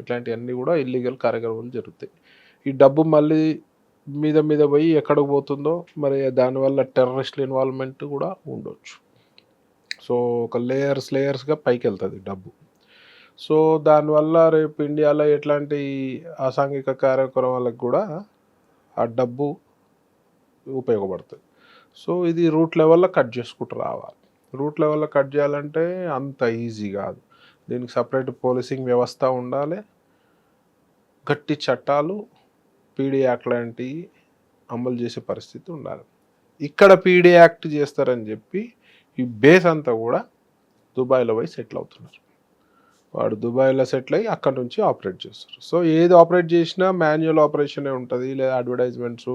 ఇట్లాంటివన్నీ కూడా ఇల్లీగల్ కార్యక్రమాలు జరుగుతాయి. ఈ డబ్బు మళ్ళీ మీద మీద పోయి ఎక్కడికి పోతుందో మరి దానివల్ల టెర్రరిస్టుల ఇన్వాల్వ్మెంట్ కూడా ఉండొచ్చు. సో ఒక లేయర్స్ లేయర్స్గా పైకి వెళ్తుంది డబ్బు. సో దానివల్ల రేపు ఇండియాలో ఎట్లాంటి అసాంఘిక కార్యక్రమాలకు కూడా ఆ డబ్బు ఉపయోగపడుతుంది. సో ఇది రూట్ లెవెల్లో కట్ చేసుకుంటూ రావాలి. రూట్ లెవెల్లో కట్ చేయాలంటే అంత ఈజీ కాదు. దీనికి సపరేట్ పోలీసింగ్ వ్యవస్థ ఉండాలి. గట్టి చట్టాలు పీడీ యాక్ట్ లాంటివి అమలు చేసే పరిస్థితి ఉండాలి. ఇక్కడ పీడీ యాక్ట్ చేస్తారని చెప్పి ఈ బేస్ అంతా కూడా దుబాయ్లో పోయి సెటిల్ అవుతున్నారు. వాడు దుబాయ్లో సెటిల్ అయ్యి అక్కడ నుంచి ఆపరేట్ చేస్తారు. సో ఏది ఆపరేట్ చేసినా మాన్యువల్ ఆపరేషనే ఉంటుంది. లేదా అడ్వర్టైజ్మెంట్స్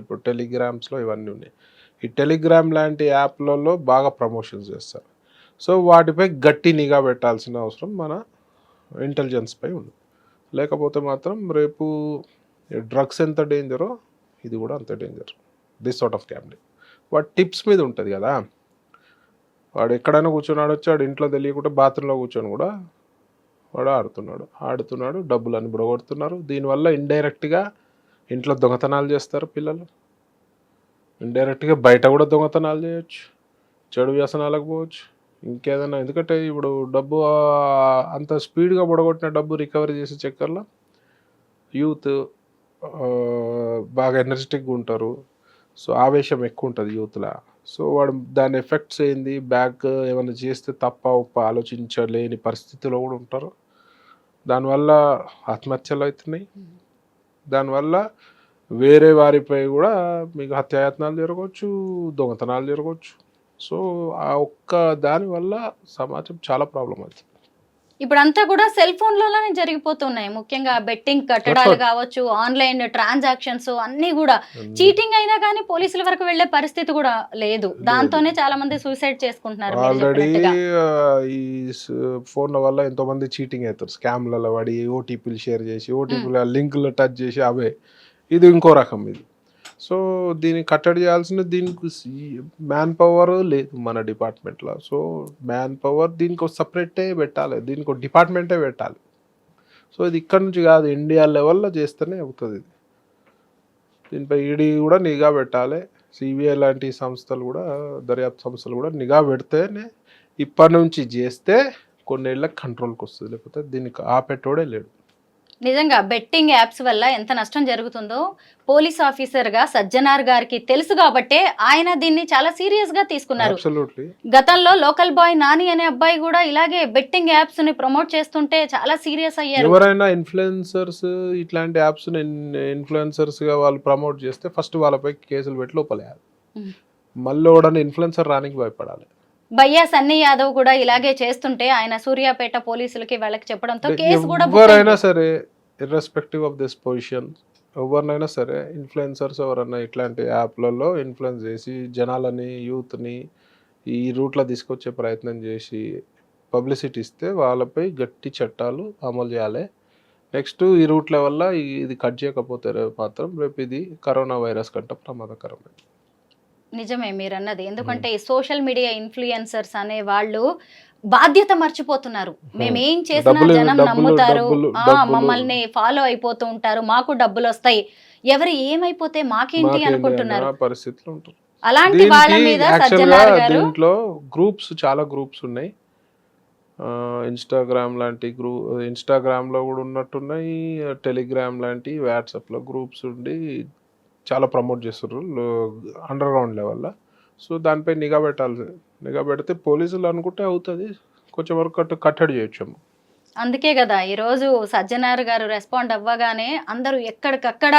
ఇప్పుడు టెలిగ్రామ్స్లో ఇవన్నీ ఉన్నాయి. ఈ టెలిగ్రామ్ లాంటి యాప్లలో బాగా ప్రమోషన్స్ చేస్తారు. సో వాటిపై గట్టి నిఘా పెట్టాల్సిన అవసరం మన ఇంటెలిజెన్స్పై ఉంది. లేకపోతే మాత్రం రేపు డ్రగ్స్ ఎంత డేంజరో ఇది కూడా అంత danger this sort of gambling వాడు టిప్స్ మీద ఉంటుంది కదా. వాడు ఎక్కడైనా కూర్చొని ఆడొచ్చు వాడు ఇంట్లో తెలియకుండా బాత్రూంలో కూర్చొని కూడా వాడు ఆడుతున్నాడు. ఆడుతున్నాడు డబ్బులు అని బుడగొడుతున్నారు దీనివల్ల ఇండైరెక్ట్గా ఇంట్లో దొంగతనాలు చేస్తారు పిల్లలు. ఇండైరెక్ట్గా బయట కూడా దొంగతనాలు చేయొచ్చు. చెడు వ్యసనాలకు పోవచ్చు. ఇంకేదైనా ఎందుకంటే ఇప్పుడు డబ్బు అంత స్పీడ్గా పొడగొట్టిన డబ్బు రికవరీ చేసే చక్కర్లో యూత్ బాగా ఎనర్జెటిక్గా ఉంటారు. సో ఆవేశం ఎక్కువ ఉంటుంది యూత్లో. సో వాడు దాని ఎఫెక్ట్స్ ఏంది? బ్యాక్ ఏమైనా చేస్తే తప్ప ఉప్ప ఆలోచించలేని పరిస్థితిలో కూడా ఉంటారు. దానివల్ల ఆత్మహత్యలు అవుతున్నాయి. దానివల్ల వేరే వారిపై కూడా మీకు హత్యాయత్నాలు జరగవచ్చు దొంగతనాలు జరగవచ్చు. సో ఆ ఒక్క దానివల్ల సమాజం చాలా ప్రాబ్లం అవుతుంది. ఇప్పుడంతా కూడా సెల్ ఫోన్లలోనే జరిగిపోతున్నాయి. ముఖ్యంగా బెట్టింగ్ కట్టడాలు కావచ్చు ఆన్లైన్ ట్రాన్సాక్షన్స్ అన్ని కూడా. చీటింగ్ అయినా కానీ పోలీసుల వరకు వెళ్ళే పరిస్థితి కూడా లేదు. దాంతోనే చాలా మంది సూసైడ్ చేసుకుంటున్నారు ఆల్రెడీ. ఈ ఫోన్ల వల్ల ఎంతో మంది చీటింగ్ అవుతారు. స్కామ్లలో పడి ఓటీపీలు షేర్ చేసి ఓటీపీల లింకులు టచ్ చేసి అవే. ఇది ఇంకో రకం ఇది. సో దీన్ని కట్టడి చేయాల్సిన దీనికి మ్యాన్ పవర్ లేదు మన డిపార్ట్మెంట్లో సో మ్యాన్ పవర్ దీనికి ఒక సపరేటే పెట్టాలి. దీనికి ఒక డిపార్ట్మెంటే పెట్టాలి. సో ఇది ఇక్కడ నుంచి కాదు ఇండియా లెవెల్లో చేస్తేనే అవుతుంది ఇది. దీనిపై ఈడీ కూడా నిఘా పెట్టాలి. సిబిఐ లాంటి సంస్థలు కూడా దర్యాప్తు సంస్థలు కూడా నిఘా పెడితేనే ఇప్పటి నుంచి చేస్తే కొన్నేళ్ళకి కంట్రోల్కి వస్తుంది. లేకపోతే దీనికి ఆపెట్టోడే లేడు. నిజంగా బెట్టింగ్ యాప్స్ వల్ల ఎంత నష్టం జరుగుతుందో పోలీస్ ఆఫీసర్గా సజ్జనార్ గారికి తెలుసు కాబట్టే ఆయన దీన్ని చాలా సీరియస్గా తీసుకున్నారు గతంలో లోకల్ బాయ్ నాని అనే అబ్బాయి కూడా ఇలాగే బెట్టింగ్ యాప్స్ని ప్రమోట్ చేస్తుంటే చాలా సీరియస్ అయ్యారు. ఎవరైనా ఇన్ఫ్లుయెన్సర్స్ ఇట్లాంటి యాప్స్ ఇన్ఫ్లుయెన్సర్స్గా వాళ్ళు ప్రమోట్ చేస్తే ఫస్ట్ వాళ్ళపై కేసులు పెట్టి లోపలేయాలి. మళ్ళీ ఇన్ఫ్లుయెన్సర్ రానికి భయపడాలి. భయ్యా సన్నీ యాదవ్ కూడా ఇలాగే చేస్తుంటే ఆయన సూర్యాపేట పోలీసులకి వాళ్ళకి చెప్పడంతో కేసు కూడా ఎవరైనా. సరే ఇర్రెస్పెక్టివ్ ఆఫ్ దిస్ పొజిషన్ ఎవరినైనా సరే ఇన్ఫ్లుయెన్సర్స్ ఎవరైనా ఇట్లాంటి యాప్లలో ఇన్ఫ్లుయెన్స్ చేసి జనాలని యూత్ని ఈ రూట్లో తీసుకొచ్చే ప్రయత్నం చేసి పబ్లిసిటీ ఇస్తే వాళ్ళపై గట్టి చట్టాలు అమలు చేయాలి నెక్స్ట్ ఈ రూట్ల వల్ల ఇది కట్ చేయకపోతే మాత్రం రేపు ఇది కరోనా వైరస్ కంటే ప్రమాదకరమే నిజమే మీరు అన్నది ఎందుకంటే ఈ సోషల్ మీడియా ఇన్ఫ్లుయెన్సర్స్ అనే వాళ్ళు బాధ్యత మర్చిపోతున్నారు. మేము. ఏం చేసినా జనం నమ్ముతారు. మమ్మల్ని ఫాలో అయిపోతూ ఉంటారు. మాకు డబ్బులు వస్తాయి ఎవరు ఏమైపోతే మాకేంటి అనుకుంటున్నారు? అలాంటి వాళ్ళ మీద దీంట్లో గ్రూప్స్ చాలా గ్రూప్స్ ఉన్నాయి. ఇన్స్టాగ్రామ్ లాంటి గ్రూ ఇన్స్టాగ్రామ్లో కూడా ఉన్నట్టున్నాయి. టెలిగ్రామ్ లాంటి వాట్సాప్లో గ్రూప్స్ ఉండి చాలా ప్రమోట్ చేస్తారు అండర్ గ్రౌండ్ లెవెల్లో సో దానిపై నిఘా పెట్టాలి నిఘా పెడితే పోలీసులు అనుకుంటే అవుతుంది కొంచెం వరకు కట్టు కట్టడి చేయొచ్చు. అందుకే కదా ఈ రోజు సజ్జనార్ గారు రెస్పాండ్ అవ్వగానే అందరూ ఎక్కడికక్కడ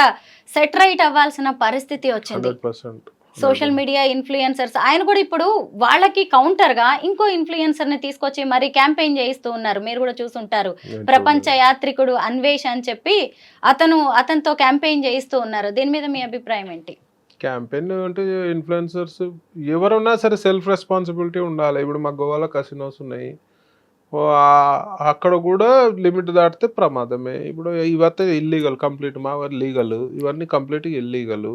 సెటరైట్ అవ్వాల్సిన పరిస్థితి వచ్చింది. Hundred percent. Social media influencers. ఆయన కూడా ఇప్పుడు వాళ్ళకి కౌంటర్గా ఇంకో ఇన్ఫ్లుయెన్సర్ని తీసుకొచ్చి మరి క్యాంపెయిన్ చేయిస్తూ ఉన్నారు. మీరు కూడా చూసుంటారు. ప్రపంచ యాత్రికుడు అన్వేష్ అని చెప్పి అతను అతనితో క్యాంపెయిన్ చేయిస్తూ ఉన్నారు. దీని మీద మీ అభిప్రాయం ఏంటి? క్యాంపెయిన్ అంటే ఇన్ఫ్లుయెన్సర్స్ ఎవరున్నా సరే సెల్ఫ్ రెస్పాన్సిబిలిటీ ఉండాలి. ఇప్పుడు మా గోవాలో కసినోస్ ఉన్నాయి. అక్కడ కూడా లిమిట్ దాటితే ప్రమాదమే. ఇప్పుడు ఇవైతే ఇల్లీగల్ కంప్లీట్ మా లీగల్ ఇవన్నీ కంప్లీట్గా ఇల్లీగల్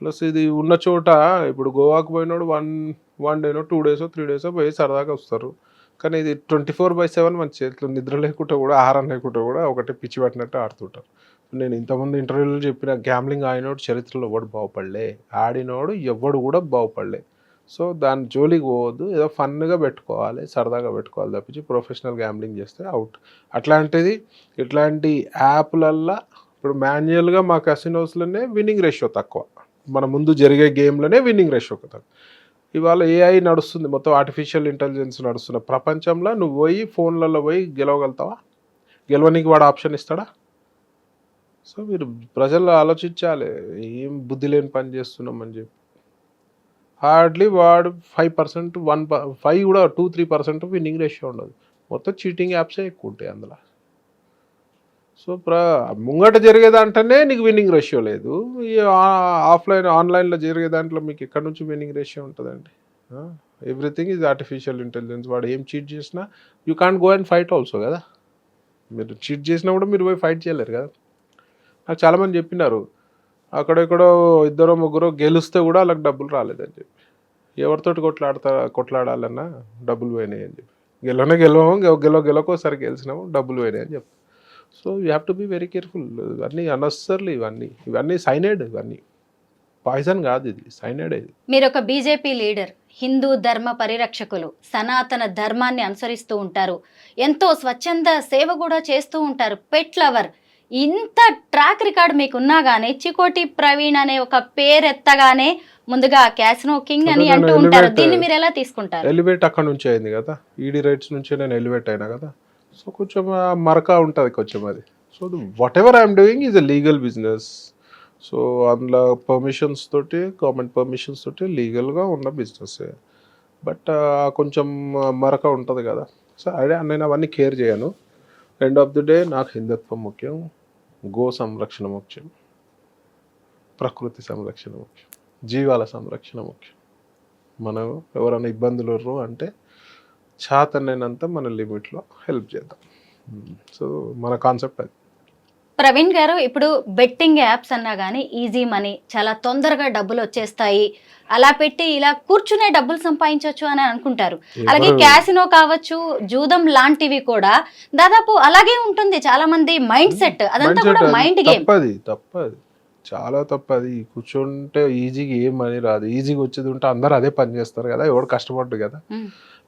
ప్లస్ ఇది ఉన్న చోట ఇప్పుడు గోవాకు పోయినోడు వన్ వన్ డేనో టూ డేసో త్రీ డేసో పోయి సరదాగా వస్తారు. కానీ ఇది ట్వంటీ ఫోర్ బై సెవెన్ మన చేతులు నిద్ర లేకుండా కూడా ఆహారం లేకుండా కూడా ఒకటి పిచ్చి పట్టినట్టు ఆడుతుంటారు. నేను ఇంతకుముందు ఇంటర్వ్యూలో చెప్పిన గ్యాంబ్లింగ్ ఆడినోడు చరిత్రలో ఎవడు బాగుపడలే. ఆడినోడు ఎవడు కూడా బాగుపడలే. సో దాని జోలికి పోవద్దు. ఏదో ఫన్గా పెట్టుకోవాలి సరదాగా పెట్టుకోవాలి తప్పించి ప్రొఫెషనల్ గ్యాంబ్లింగ్ చేస్తే అవుట్. అట్లాంటిది ఇట్లాంటి యాప్లల్లో ఇప్పుడు మాన్యువల్గా మా కసినోస్లోనే విన్నింగ్ రేషియో తక్కువ. మన ముందు జరిగే గేమ్లోనే విన్నింగ్ రేషియో కదా ఇవాళ ఏఐ నడుస్తుంది మొత్తం ఆర్టిఫిషియల్ ఇంటెలిజెన్స్ నడుస్తున్న ప్రపంచంలో నువ్వు పోయి ఫోన్లలో పోయి గెలవగలుగుతావా? గెలవనికి వాడు ఆప్షన్ ఇస్తాడా? సో మీరు ప్రజలు ఆలోచించాలి ఏం బుద్ధి లేని పని చేస్తున్నామని చెప్పి. హార్డ్లీ వాడు ఫైవ్ పర్సెంట్ వన్ ఫైవ్ కూడా two three percent winning ratio ఉండదు. మొత్తం చీటింగ్ యాప్సే ఎక్కువ ఉంటాయి అందులో. సో ప్ర ముంగట జరిగే దాంట్లోనే నీకు విన్నింగ్ రేషియో లేదు. ఈ ఆఫ్లైన్ ఆన్లైన్లో జరిగే దాంట్లో మీకు ఎక్కడి నుంచి విన్నింగ్ రేషియో ఉంటుందండి? ఎవ్రీథింగ్ ఈజ్ ఆర్టిఫిషియల్ ఇంటెలిజెన్స్ వాడు ఏం చీట్ చేసినా you can't go and fight also కదా? మీరు చీట్ చేసినా కూడా మీరు పోయి ఫైట్ చేయలేరు కదా? నాకు చాలామంది చెప్పినారు అక్కడెక్కడో ఇద్దరు ముగ్గురు గెలిస్తే కూడా వాళ్ళకి డబ్బులు రాలేదని చెప్పి. ఎవరితోటి కొట్లాడతా కొట్లాడాలన్నా డబ్బులు పోయినాయి అని చెప్పి. గెలవనే గెలవము గెలవ గెలవకోసారి గెలిచినాము డబ్బులు పోయినాయి అని చెప్పి. So you have to be very careful. ఇవన్నీ అనవసర్లీ ఇవన్నీ. ఇవన్నీ సైనైడ్ ఇవన్నీ. పాయిజన్ కాదు ఇది. సైనైడ్ ఇది. మీరు ఒక బీజేపీ లీడర్ హిందూ ధర్మ పరిరక్షకులు సనాతన ధర్మాన్ని అనుసరిస్తూ ఉంటారు. ఎంతో స్వచ్ఛంద సేవ కూడా చేస్తూ ఉంటారు. పెట్ లవర్ ఇంత ట్రాక్ రికార్డ్ మీకు ఉన్నా గానీ చికోటి ప్రవీణ్ అనే ఒక పేరెత్తగానే ముందుగా క్యాసినో కింగ్ అని అంటూ ఉంటారు. దీన్ని మీరు ఎలా తీసుకుంటారు? ఎలివేట్ అక్కడ నుంచి అయింది కదా? ఈడీ రైట్స్ నుంచి నేను ఎలివేట్ అయినా కదా? సో కొంచెం మరక ఉంటుంది కొంచెం అది. So whatever I'm doing is a legal business so అందులో పర్మిషన్స్ తోటి గవర్నమెంట్ పర్మిషన్స్ తోటి లీగల్గా ఉన్న బిజినెస్ బట్ కొంచెం మరక ఉంటుంది కదా. సో అదే నేను అవన్నీ కేర్ చేయను. ఎండ్ ఆఫ్ ది డే నాకు హిందుత్వం ముఖ్యం గో సంరక్షణ ముఖ్యం ప్రకృతి సంరక్షణ ముఖ్యం జీవాల సంరక్షణ ముఖ్యం. మనం ఎవరైనా ఇబ్బందులు అంటే చాతనైనంత మన లిమిట్లో హెల్ప్ చేద్దాం. సో మన కాన్సెప్ట్ అది. ప్రవీణ్ గారు ఇప్పుడు బెట్టింగ్ యాప్స్ అన్నా కానీ ఈజీ మనీ చాలా తొందరగా డబ్బులు వచ్చేస్తాయి. అలా పెట్టి ఇలా కూర్చునే డబ్బులు సంపాదించవచ్చు అని అనుకుంటారు. అలాగే క్యాసినో కావచ్చు జూదం లాంటివి కూడా దాదాపు అలాగే ఉంటుంది. చాలా మంది మైండ్ సెట్ అదంతా కూడా మైండ్ గేమ్. తప్పది తప్పది. చాలా తప్పది. కూర్చుంటే ఈజీగా ఏం మనీ రాదు. ఈజీగా వచ్చేది ఉంటే అందరు అదే పని చేస్తారు కదా ఎవడు కష్టపడ్డు కదా.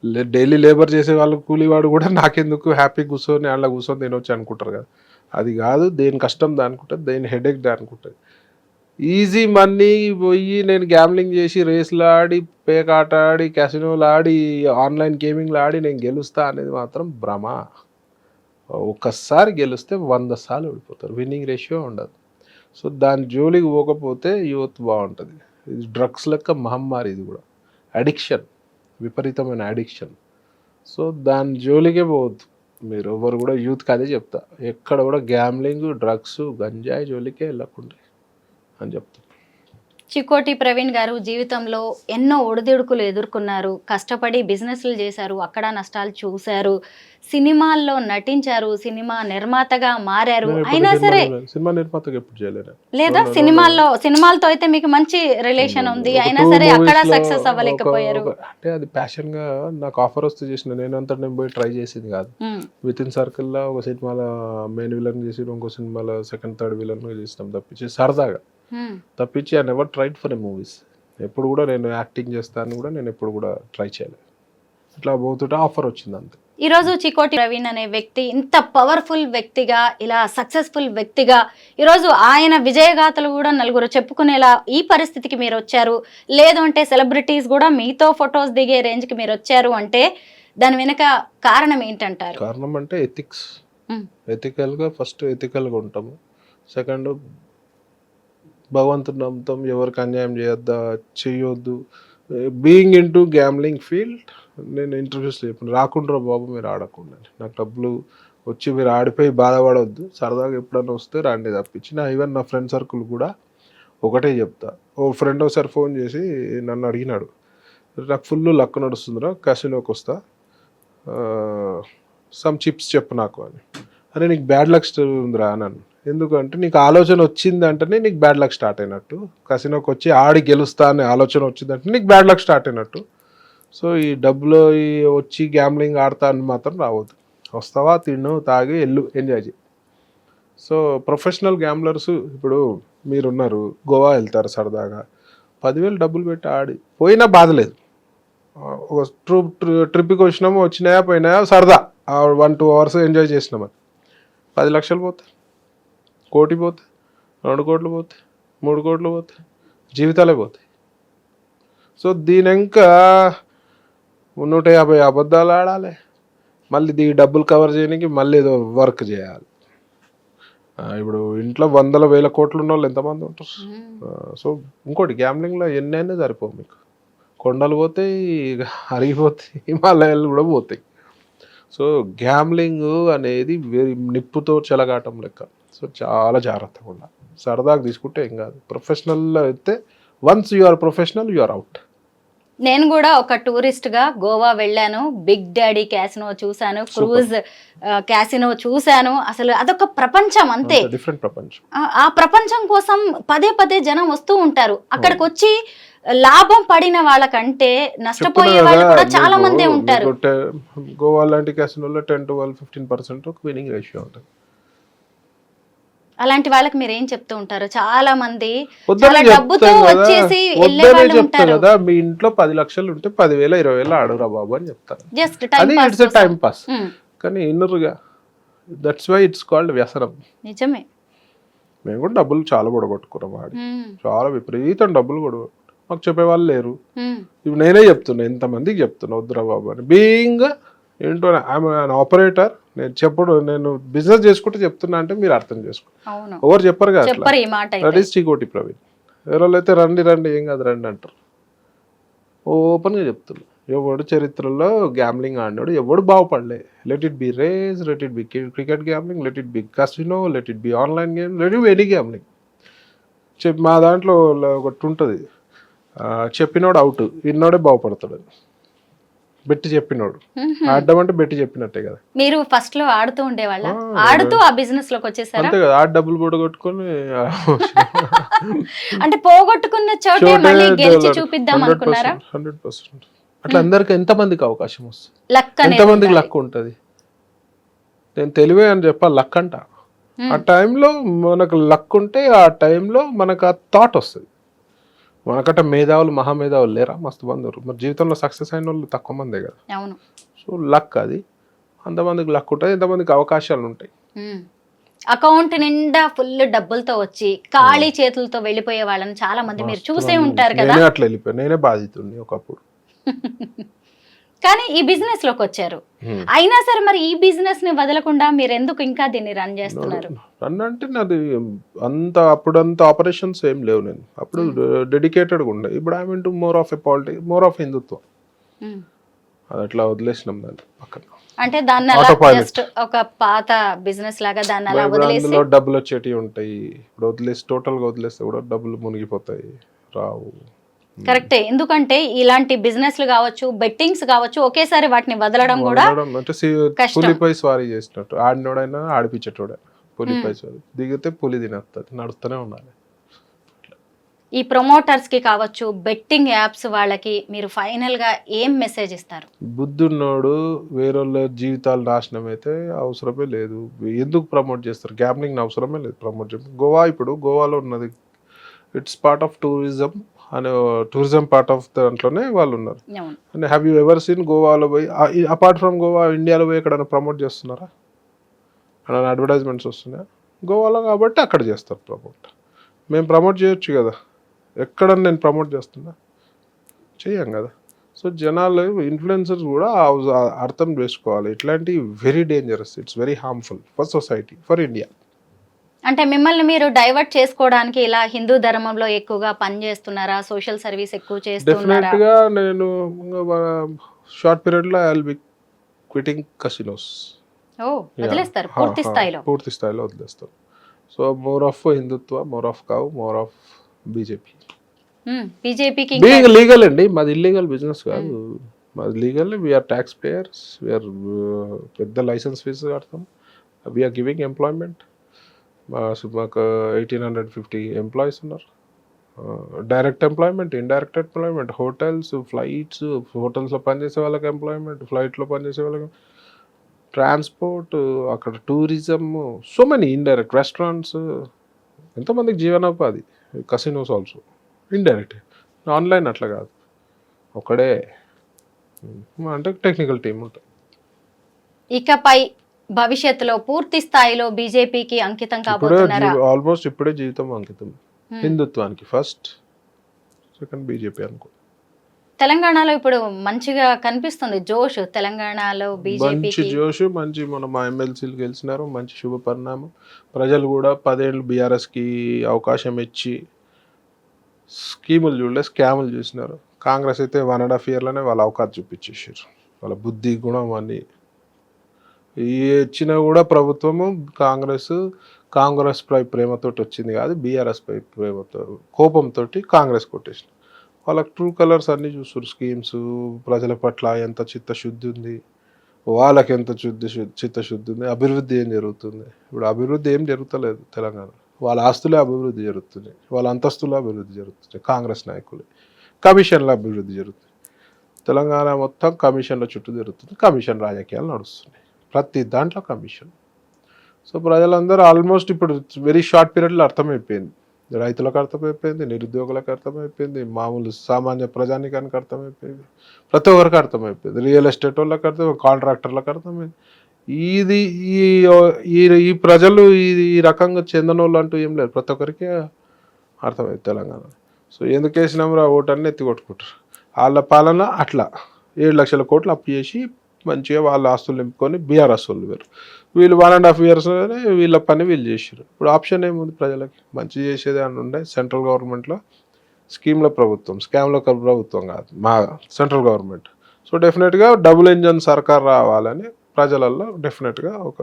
డైలీ లేబర్ చేసే వాళ్ళు కూలీవాడు కూడా నాకెందుకు హ్యాపీ కూర్చొని అలా కూర్చొని తినొచ్చు అనుకుంటారు కదా. అది కాదు దేని కష్టం దానికుంటుంది దేని హెడేక్ దానికుంటుంది ఈజీ మనీ పోయి నేను గ్యామ్లింగ్ చేసి రేస్లు ఆడి పేక ఆట ఆడి క్యాసినోలు ఆడి ఆన్లైన్ గేమింగ్లు ఆడి నేను గెలుస్తా అనేది మాత్రం భ్రమ. ఒక్కసారి గెలిస్తే వంద సార్లు ఓడిపోతారు. విన్నింగ్ రేషియో ఉండదు. సో దాని జోలికి పోకపోతే యూత్ బాగుంటుంది. ఇది డ్రగ్స్ లెక్క మహమ్మారి ఇది కూడా. అడిక్షన్. విపరీతమైన అడిక్షన్ సో దాని జోలికే పోవద్దు. మీరు ఎవరు కూడా యూత్కి అదే చెప్తా. ఎక్కడ కూడా గ్యామ్లింగ్ డ్రగ్స్ గంజాయి జోలికే వెళ్ళకుండా అని చెప్తా. చికోటి ప్రవీణ్ గారు జీవితంలో ఎన్నో ఒడిదుడుకులు ఎదుర్కొన్నారు కష్టపడి బిజినెస్లు చేశారు అక్కడ నష్టాలు చూశారు సినిమాల్లో నటించారు సినిమా నిర్మాతగా మారారు. అయినా సరే సినిమా- నిర్మాతకు ఎప్పుడు లేదా సినిమాల్లో సినిమాలతో అయితే మీకు మంచి రిలేషన్ ఉంది. అయినా సరే అక్కడ లో సక్సెస్ అవ్వలేకపోయారు. అంటే అది ప్యాషన్గా నాకు ఆఫర్ వస్తే చేసిన నేను అంతా నేను పోయి ట్రై చేసింది కాదు. విత్ ఇన్ సర్కిల్లో ఒక సినిమాలో మెయిన్ విలన్ చేసి ఇంకో సినిమాలో సెకండ్ థర్డ్ విలన్ చేసినాం తప్పించి సరదాగా. తప్పించి I never tried for a movies ఎప్పుడు కూడా నేను యాక్టింగ్ చేస్తాను కూడా నేను ఎప్పుడు కూడా ట్రై చేయలేదు. ఇట్లా పోతుంటే ఆఫర్ వచ్చింది అంతే. ఈరోజు చికోటి ప్రవీణ్ అనే వ్యక్తి ఇంత పవర్ఫుల్ వ్యక్తిగా ఇలా సక్సెస్ఫుల్ వ్యక్తిగా ఈరోజు ఆయన విజయగాథలు కూడా నలుగురు చెప్పుకునేలా ఈ పరిస్థితికి మీరు వచ్చారు. లేదు అంటే సెలబ్రిటీస్ కూడా మీతో ఫొటోస్ దిగే రేంజ్కి మీరు వచ్చారు అంటే దాని వెనుక కారణం ఏంటంటారు? కారణం అంటే ఎథిక్స్. ఎథికల్గా ఫస్ట్ ఎథికల్గా ఉంటాము. సెకండ్ భగవంతుని నమ్ముతాం ఎవరికి అన్యాయం చేయొద్దా? చేయొద్దు. Being into gambling field నేను ఇంటర్వ్యూస్ చెప్పాను రాకుండా బాబు మీరు ఆడకుండా నాకు డబ్బులు వచ్చి మీరు ఆడిపోయి బాధపడవద్దు సరదాగా ఎప్పుడైనా వస్తే రండి తప్పించి. నా ఈవెన్ నా ఫ్రెండ్ సర్కిల్ కూడా ఒకటే చెప్తా. ఓ ఫ్రెండ్ ఒకసారి ఫోన్ చేసి నన్ను అడిగినాడు. నాకు ఫుల్ లక్ నడుస్తుందిరా కసినోకి వస్తా. సమ్ చిప్స్ చెప్పు నాకు అని. అరే నీకు బ్యాడ్ లక్ ఉందిరా నన్ను ఎందుకంటే నీకు ఆలోచన వచ్చిందంటేనే నీకు బ్యాడ్ లక్ స్టార్ట్ అయినట్టు. కసినోకి వచ్చి ఆడి గెలుస్తా అనే ఆలోచన వచ్చిందంటే నీకు బ్యాడ్ లక్ స్టార్ట్ అయినట్టు. సో ఈ డబ్బులు ఈ వచ్చి గ్యాంబ్లింగ్ ఆడతా అని మాత్రం రావద్దు. వస్తావా తిను తాగి ఎల్లు ఎంజాయ్ చేయి. సో ప్రొఫెషనల్ గ్యాంబ్లర్స్ ఇప్పుడు మీరున్నారు గోవా వెళ్తారు సరదాగా. పదివేలు డబ్బులు పెట్టి ఆడి పోయినా బాధ లేదు. ఒక ట్రూప్ ట్రిప్కి వచ్చినాము వచ్చినాయా పోయినాయా సరదా. వన్ టూ అవర్స్ ఎంజాయ్ చేసినామని పది లక్షలు పోతాయి కోటి పోతాయి రెండు కోట్లు పోతాయి మూడు కోట్లు పోతాయి జీవితాలే పోతాయి. సో దీని ఇంకా నూట యాభై అబద్ధాలు ఆడాలి. మళ్ళీ దీ డబ్బులు కవర్ చేయడానికి మళ్ళీ ఏదో వర్క్ చేయాలి. ఇప్పుడు ఇంట్లో వందల వేల కోట్లు ఉన్న వాళ్ళు ఎంతమంది ఉంటారు? సో ఇంకోటి గ్యాంబ్లింగ్లో ఎన్నైనా సరిపోవు మీకు. కొండలు పోతాయి ఇక అరిగిపోతాయి హిమాలయాలు కూడా పోతాయి. సో గ్యాంబ్లింగ్ అనేది వెరీ నిప్పుతో చెలగాటం లెక్క. సో చాలా జాగ్రత్తగా ఉండాలి. సరదాగా తీసుకుంటే ఏం కాదు. ప్రొఫెషనల్లో అయితే once you are professional you are out నేను కూడా ఒక టూరిస్ట్గా గోవా వెళ్ళాను. బిగ్ డాడీ క్యాసినో చూశాను. క్రూజ్ క్యాసినో చూశాను. అసలు అదొక ప్రపంచం అంతే. డిఫరెంట్ ప్రపంచం. ఆ- ప్రపంచం కోసం పదే పదే జనం వస్తూ ఉంటారు. అక్కడికి వచ్చి లాభం పడిన వాళ్ళకంటే నష్టపోయే వాళ్ళు కూడా చాలా మందే ఉంటారు. గోవా లాంటి క్యాసినోలో ten to twelve fifteen percent winning ratio ఉంటుంది. అలాంటి వాళ్ళకి మీరు ఏం చెప్తూ ఉంటారు? చాలా మంది చాలా డబ్బుతో కదా, వచ్చేసి వెళ్ళే వద్దనే వాళ్ళు చెప్తా ఉంటారు. కదా. మీ ఇంట్లో పది లక్షలు ఉంటే పదివేల ఇరవై వేల ఆడురా బాబు అని చెప్తారు just it's time pass um, కానీ ఇన్నరుగా. దట్స్ వై ఇట్స్ కాల్డ్ వ్యసనం. నిజమే. మేము కూడా డబ్బులు చాలా పొడగొట్టుకున్నాం ఆడి ఉమ్, చాలా విపరీతం డబ్బులు కూడా. మాకు చెప్పేవాళ్ళు లేరు. ఇప్పుడు నేనే చెప్తున్నా ఎంతమందికి చెప్తున్నా వద్దురా బాబు అని. బీయింగ్ ఏంటో ఐఎమ్ ఆపరేటర్ నేను చెప్పుడు నేను బిజినెస్ చేసుకుంటే చెప్తున్నా అంటే మీరు అర్థం చేసుకో. ఎవరు చెప్పరు కదా దట్ ఈస్ చీకోటి ప్రవీణ్ ఎవరోళ్ళు అయితే. రండి రండి ఏం కాదు రండి అంటారు. ఓపెన్గా చెప్తున్నా. ఎవడు చరిత్రలో గ్యామ్లింగ్ ఆడినాడు ఎవడు బాగుపడలే. Let it be race let it be cricket gambling let it be casino let it be online game let it any gambling చెప్ మా దాంట్లో ఒకటి ఉంటుంది. చెప్పినోడు అవుట్ ఇన్నోడే బాగుపడతాడు. బెట్టి చెప్పినోడు. ఆడడం అంటే బెట్టి చెప్పినట్టే కదా. మీరు ఫస్ట్లో ఆడుతూ ఉండేవాళ్ళ? ఆ, ఆడుతూ ఆ బిజినెస్లోకి వచ్చేసారా? అంతే కదా ఆడ డబ్బులు పొడగొట్టుకొని అంటే పోగొట్టుకున్న చోటే మళ్ళీ గెలిచి చూపిద్దాం అనుకున్నారా? హండ్రెడ్ పర్సెంట్ అట్లా అందరికి ఎంతమందికి అవకాశం వస్తుంది? లక్ ఎంతమందికి ఉండాలి. లక్ ఉంటుంది? నేను తెలివే అని చెప్పాలి లక్ అంట. ఆ టైంలో మనకు లక్ ఉంటే ఆ టైంలో మనకు ఆ థాట్ వస్తుంది. మనకట మేధావులు మహామేధావులు లేరా? మస్తు మంది ఉన్నారు. మరి జీవితంలో సక్సెస్ అయిన వాళ్ళు తక్కువ మందే కదా. అవును. సో లక్ అది. అంతమందికి లక్ ఉంటుంది ఎంతమందికి అవకాశాలు ఉంటాయి. అకౌంట్ నిండా ఫుల్ డబ్బులతో వచ్చి ఖాళీ చేతులతో వెళ్ళిపోయే వాళ్ళని చాలా మంది మీరు చూసే. ఉంటారు కదా. నేనే అట్లా వెళ్ళిపోయాను నేనే బాధితుడిని ఒకప్పుడు. కానీ ఈ బిజినెస్లోకి వచ్చారు. అయినా సరే మరి ఈ బిజినెస్ని వదలకుండా మీరు ఎందుకు ఇంకా దీన్ని రన్ చేస్తున్నారు? రన్ అంటే నాది అంత అప్పుడంత ఆపరేషన్స్ ఏం లేవు నేను. అప్పుడు డెడికేటెడ్గా ఉండే. ఇప్పుడు I mean to more of a polity more of హిందుత్వం. అది అట్లా వదిలేసినాం దాన్ని పక్కన. అంటే దాన్ని. జస్ట్ ఒక పాత బిజినెస్ లాగా దాన్ని అలా వదిలేసి అందులో డబ్బులు వచ్చేటివి ఉంటాయి. ఇప్పుడు వదిలేసి టోటల్గా వదిలేస్తే కూడా డబ్బులు మునిగిపోతాయి. రావు. కరెక్టే. ఎందుకంటే ఇలాంటి బిజినెస్లు కావచ్చు బెట్టింగ్స్ కావచ్చు ఒకేసారి వాటిని వదలడం కూడా. పులిపై స్వారీ చేసినట్టు. ఆడినోడైనా ఆడిపించేటోడే. పులిపై స్వారీ. దిగితే పులి తినేస్తుంది నడుస్తూనే ఉండాలి. ఈ ప్రమోటర్స్కి కావచ్చు బెట్టింగ్ యాప్స్ వాళ్ళకి మీరు ఫైనల్గా ఏం మెసేజ్ ఇస్తారు? బుద్ధున్నోడు వేరేళ్ళ జీవితాలు నాశనం అయితే అవసరమే లేదు. ఎందుకు ప్రమోట్ చేస్తారు? గ్యామ్లింగ్ అవసరమే లేదు ప్రమోట్ చేయడం. గోవా ఇప్పుడు గోవాలో ఉన్నది. It's part of tourism. అనే టూరిజం పార్ట్ ఆఫ్ దాంట్లోనే వాళ్ళు ఉన్నారు and have you ever seen గోవాలో పోయి అపార్ట్ ఫ్రమ్ గోవా ఇండియాలో పోయి ఎక్కడైనా ప్రమోట్ చేస్తున్నారా? అక్కడ అడ్వర్టైజ్మెంట్స్ వస్తున్నాయా? గోవాలో కాబట్టి అక్కడ చేస్తారు ప్రమోట్ మేము ప్రమోట్ చేయొచ్చు కదా. ఎక్కడ నేను ప్రమోట్ చేస్తున్నా? చెయ్యం కదా. సో జనాలు ఇన్ఫ్లుయెన్సర్స్ కూడా అర్థం చేసుకోవాలి ఇట్లాంటి very dangerous it's very harmful for society for India అంటే మిమ్మల్ని మీరు డైవర్ట్ చేసుకోవడానికి ఇలా హిందూ ధర్మంలో ఎక్కువగా పని చేస్తున్నారా? సోషల్ సర్వీస్ ఎక్కువ చేస్తున్నారా? నేను షార్ట్ పీరియడ్లో I will be quitting casinos ఓ వదిలేస్తారు పూర్తి స్థాయిలో. పూర్తి స్థాయిలో వదిలేస్తాం so more of Hindutva more of cow more of BJP బీజేపీకి బీయింగ్ లీగల్ అండి మాది ఇల్లీగల్ బిజినెస్ కాదు. మాది legal we are tax payers we are పెద్ద లైసెన్స్ ఫీజు కడతాం. వీఆర్ గివింగ్ ఎంప్లాయ్మెంట్ మాకు ఎయిటీన్ హండ్రెడ్ ఫిఫ్టీ ఎంప్లాయీస్ ఉన్నారు. Direct employment indirect employment hotels flights హోటల్స్లో పనిచేసే వాళ్ళకి ఎంప్లాయ్మెంట్ ఫ్లైట్లో పనిచేసే వాళ్ళకి ట్రాన్స్పోర్ట్ అక్కడ tourism so many indirect restaurants ఎంతోమందికి జీవనోపాధి కసినోస్ ఆల్సో ఇండైరెక్ట్ ఆన్లైన్ అట్లా కాదు. ఒకడే అంటే టెక్నికల్ టీం ఉంటుంది. ఇకపై భవిష్యత్తులో పూర్తి స్థాయిలో బీజేపీకి అంకితం కాబోతున్నారా? ఆల్మోస్ట్ ఇప్పుడే జీవితం అంకితం. Hmm. హిందుత్వానికి ఫస్ట్ సెకండ్ బీజేపీ అనుకో తెలంగాణలో ఇప్పుడు మంచిగా కనిపిస్తుంది జోష్. తెలంగాణలో మంచి జోష్ మంచి మన మా ఎమ్మెల్సీలు గెలిచినారు మంచి శుభ పరిణామం. ప్రజలు కూడా పదేళ్ళు బీఆర్ఎస్కి అవకాశం ఇచ్చి స్కీములు చూడలే స్కాములు చూసినారు. కాంగ్రెస్ అయితే వన్ అండ్ హాఫ్ ఇయర్లోనే వాళ్ళ అవకాశం చూపించేసారు వాళ్ళ బుద్ధి గుణం అన్ని ఇచ్చినా కూడా ప్రభుత్వము కాంగ్రెస్ కాంగ్రెస్ పై ప్రేమతోటి వచ్చింది కాదు బీఆర్ఎస్ పై ప్రేమతో కోపంతో కాంగ్రెస్ కొట్టేసిన వాళ్ళకి ట్రూ కలర్స్ అన్నీ చూస్తారు స్కీమ్స్ ప్రజల పట్ల ఎంత చిత్తశుద్ధి ఉంది వాళ్ళకి ఎంత శుద్ధి శుద్ధి చిత్తశుద్ధి ఉంది అభివృద్ధి ఏం జరుగుతుంది? ఇప్పుడు అభివృద్ధి ఏం జరుగుతలేదు తెలంగాణ. వాళ్ళ ఆస్తులే అభివృద్ధి జరుగుతుంది వాళ్ళ అంతస్తులే అభివృద్ధి జరుగుతుంది కాంగ్రెస్ నాయకులే. కమిషన్ల అభివృద్ధి జరుగుతుంది తెలంగాణ మొత్తం కమిషన్ల చుట్టూ జరుగుతుంది కమిషన్ రాజకీయాలు నడుస్తున్నాయి. ప్రతి దాంట్లో కమిషన్ సో ప్రజలందరూ ఆల్మోస్ట్ ఇప్పుడు వెరీ షార్ట్ పీరియడ్లో అర్థమైపోయింది. రైతులకు అర్థమైపోయింది నిరుద్యోగులకు అర్థమైపోయింది మామూలు సామాన్య ప్రజానికానికి అర్థమైపోయింది. ప్రతి ఒక్కరికి అర్థమైపోయింది. రియల్ ఎస్టేట్ వాళ్ళకి అర్థమైంది కాంట్రాక్టర్లకు అర్థమైంది. ఇది ఈ ఈ ప్రజలు ఇది ఈ రకంగా చెందిన వాళ్ళు అంటూ ఏం లేదు. ప్రతి ఒక్కరికి అర్థమైంది తెలంగాణ. సో ఎందుకు వేసినాంరా ఓటన్ని ఎత్తి కొట్టుకుంటారు. వాళ్ళ పాలన అట్లా. ఏడు లక్షల కోట్లు అప్పు చేసి మంచిగా వాళ్ళ ఆస్తులు నింపుకొని బీఆర్ఎస్ వాళ్ళు వేరు. వీళ్ళు వన్ అండ్ హాఫ్ ఇయర్స్ వీళ్ళ పని వీళ్ళు చేసారు ఇప్పుడు ఆప్షన్ ఏముంది ప్రజలకి? మంచి చేసేది అని ఉండే? సెంట్రల్ గవర్నమెంట్లో స్కీమ్ల ప్రభుత్వం స్కామ్ల ప్రభుత్వం కాదు మా సెంట్రల్ గవర్నమెంట్ సో డెఫినెట్గా డబుల్ ఇంజన్ సర్కార్ రావాలని ప్రజలలో డెఫినెట్గా ఒక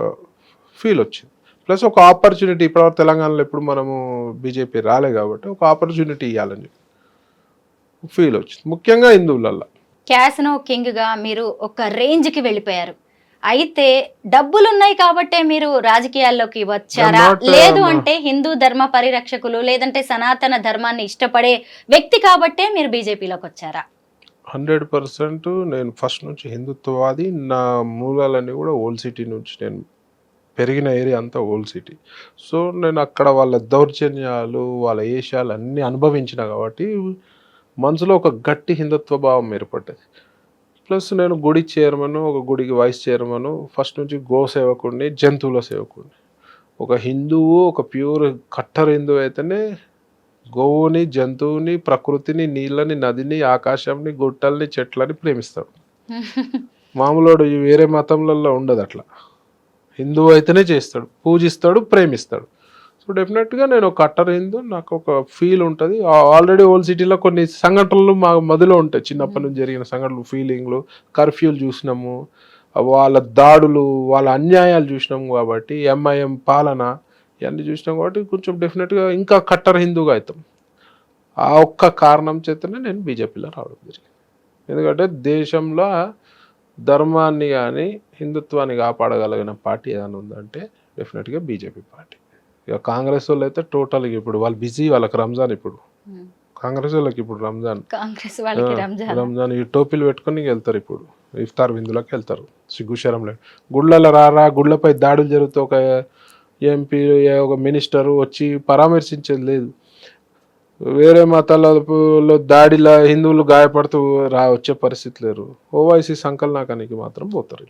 ఫీల్ వచ్చింది. ప్లస్ ఒక ఆపర్చునిటీ ఇప్పుడు తెలంగాణలో ఎప్పుడు మనము బీజేపీ రాలే కాబట్టి ఒక ఆపర్చునిటీ ఇవ్వాలని చెప్పి ఫీల్ వచ్చింది. ముఖ్యంగా హిందువులల్లో. క్యాసినో కింగ్గా మీరు ఒక రేంజ్కి వెళ్ళిపోయారు. అయితే డబ్బులు ఉన్నాయి కాబట్టే మీరు రాజకీయాల్లోకి వచ్చారా? Uh, లేదు అంటే హిందూ ధర్మ పరిరక్షకులు లేదంటే సనాతన ధర్మాన్ని ఇష్టపడే వ్యక్తి కాబట్టే మీరు బీజేపీలోకి వచ్చారా? హండ్రెడ్ పర్సెంట్ నేను ఫస్ట్ నుంచి హిందుత్వవాది. నా మూలాలన్నీ కూడా ఓల్డ్ సిటీ నుంచి నేను పెరిగిన ఏరియా అంతా ఓల్డ్ సిటీ. సో నేను అక్కడ వాళ్ళ దౌర్జన్యాలు వాళ్ళ ఏషాలు అన్నీ అనుభవించిన కాబట్టి మనసులో ఒక గట్టి హిందుత్వ భావం ఏర్పడ్డది ప్లస్ నేను గుడి చైర్మన్ ఒక గుడికి వైస్ చైర్మన్ ఫస్ట్ నుంచి గో సేవకుడిని జంతువుల సేవకుడిని. ఒక హిందువు ఒక ప్యూర్ కట్టర్ హిందువు అయితేనే గోవుని జంతువుని ప్రకృతిని నీళ్ళని నదిని ఆకాశంని గుట్టల్ని చెట్లని ప్రేమిస్తాడు. మామూలుడు వేరే మతంలలో ఉండదు అట్లా. హిందువు అయితేనే చేస్తాడు పూజిస్తాడు ప్రేమిస్తాడు. సో డెఫినెట్గా నేను ఒక కట్టర్ హిందూ నాకు ఒక ఫీల్ ఉంటుంది. ఆల్రెడీ ఓల్డ్ సిటీలో కొన్ని సంఘటనలు మా మదిలో ఉంటాయి. చిన్నప్పటి నుంచి జరిగిన సంఘటనలు ఫీలింగ్లు కర్ఫ్యూలు చూసినాము. వాళ్ళ దాడులు వాళ్ళ అన్యాయాలు చూసినాము కాబట్టి ఎంఐఎం పాలన ఇవన్నీ చూసినాం కాబట్టి కొంచెం డెఫినెట్గా ఇంకా కట్టర్ హిందూగా అవుతాం. ఆ ఒక్క కారణం చేతనే నేను బీజేపీలో రావడం జరిగింది. ఎందుకంటే దేశంలో ధర్మాన్ని కానీ హిందుత్వాన్ని కాపాడగలిగిన పార్టీ ఏదైనా ఉందంటే డెఫినెట్గా బీజేపీ పార్టీ. ఇక కాంగ్రెస్ వాళ్ళు అయితే టోటల్ ఇప్పుడు వాళ్ళు బిజీ వాళ్ళకి రంజాన్ ఇప్పుడు. కాంగ్రెస్ వాళ్ళకి ఇప్పుడు రంజాన్. కాంగ్రెస్ వాళ్ళకి ఆ, రంజాన్. రంజాన్ ఈ టోపీలు పెట్టుకొని వెళ్తారు ఇప్పుడు. ఇఫ్తార్ విందులోకి వెళ్తారు. సిగ్గుశరం లేదు. గుళ్ళలో రారా గుళ్ళపై దాడులు జరుగుతూ ఒక ఎంపీ ఒక మినిస్టర్ వచ్చి పరామర్శించేది లేదు. వేరే మతాలలో దాడిలో హిందువులు గాయపడుతూ రా వచ్చే పరిస్థితి లేరు ఓవైసీ సంకలనాకానికి మాత్రం పోతారు.